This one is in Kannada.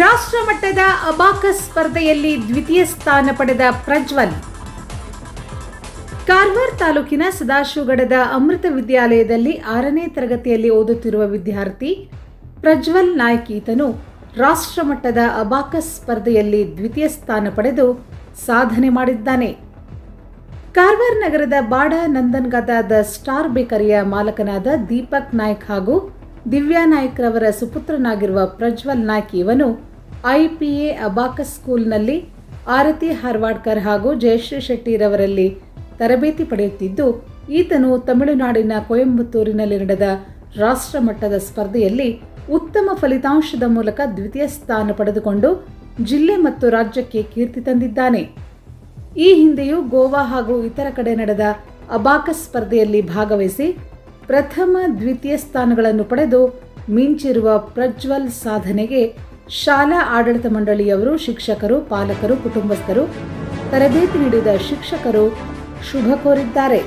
ರಾಷ್ಟ್ರ ಮಟ್ಟದ ಅಬಾಕಸ್ ಸ್ಪರ್ಧೆಯಲ್ಲಿ ದ್ವಿತೀಯ ಸ್ಥಾನ ಪಡೆದ ಪ್ರಜ್ವಲ್. ಕಾರವಾರ ತಾಲೂಕಿನ ಸದಾಶಿವಗಡದ ಅಮೃತ ವಿದ್ಯಾಲಯದಲ್ಲಿ ಆರನೇ ತರಗತಿಯಲ್ಲಿ ಓದುತ್ತಿರುವ ವಿದ್ಯಾರ್ಥಿ ಪ್ರಜ್ವಲ್ ನಾಯ್ಕ್ ಈತನು ರಾಷ್ಟ್ರ ಮಟ್ಟದ ಅಬಾಕಸ್ ಸ್ಪರ್ಧೆಯಲ್ಲಿ ದ್ವಿತೀಯ ಸ್ಥಾನ ಪಡೆದು ಸಾಧನೆ ಮಾಡಿದ್ದಾನೆ. ಕಾರವಾರ ನಗರದ ಬಾಡ ನಂದನ್ಗದಾದ ಸ್ಟಾರ್ ಬೇಕರಿಯ ಮಾಲಕನಾದ ದೀಪಕ್ ನಾಯ್ಕ್ ಹಾಗೂ ದಿವ್ಯಾ ನಾಯ್ಕ್ ರವರ ಸುಪುತ್ರನಾಗಿರುವ ಪ್ರಜ್ವಲ್ ನಾಯ್ಕ್ ಇವನು ಐಪಿಎ ಅಬಾಕಸ್ ಸ್ಕೂಲ್ನಲ್ಲಿ ಆರತಿ ಹಾರ್ವಾಡ್ಕರ್ ಹಾಗೂ ಜಯಶ್ರೀ ಶೆಟ್ಟಿರವರಲ್ಲಿ ತರಬೇತಿ ಪಡೆಯುತ್ತಿದ್ದು, ಈತನು ತಮಿಳುನಾಡಿನ ಕೊಯಂಬತ್ತೂರಿನಲ್ಲಿ ನಡೆದ ರಾಷ್ಟ್ರ ಮಟ್ಟದ ಸ್ಪರ್ಧೆಯಲ್ಲಿ ಉತ್ತಮ ಫಲಿತಾಂಶದ ಮೂಲಕ ದ್ವಿತೀಯ ಸ್ಥಾನ ಪಡೆದುಕೊಂಡು ಜಿಲ್ಲೆ ಮತ್ತು ರಾಜ್ಯಕ್ಕೆ ಕೀರ್ತಿ ತಂದಿದ್ದಾನೆ. ಈ ಹಿಂದೆಯೂ ಗೋವಾ ಹಾಗೂ ಇತರ ಕಡೆ ನಡೆದ ಅಬಾಕಸ್ ಸ್ಪರ್ಧೆಯಲ್ಲಿ ಭಾಗವಹಿಸಿ ಪ್ರಥಮ ದ್ವಿತೀಯ ಸ್ಥಾನಗಳನ್ನು ಪಡೆದು ಮಿಂಚಿರುವ ಪ್ರಜ್ವಲ್ ಸಾಧನೆಗೆ ಶಾಲಾ ಆಡಳಿತ ಮಂಡಳಿಯವರು ಶಿಕ್ಷಕರು, ಪಾಲಕರು, ಕುಟುಂಬಸ್ಥರು ತರಬೇತಿ ನೀಡಿದ ಶಿಕ್ಷಕರು ಶುಭ ಕೋರಿದ್ದಾರೆ.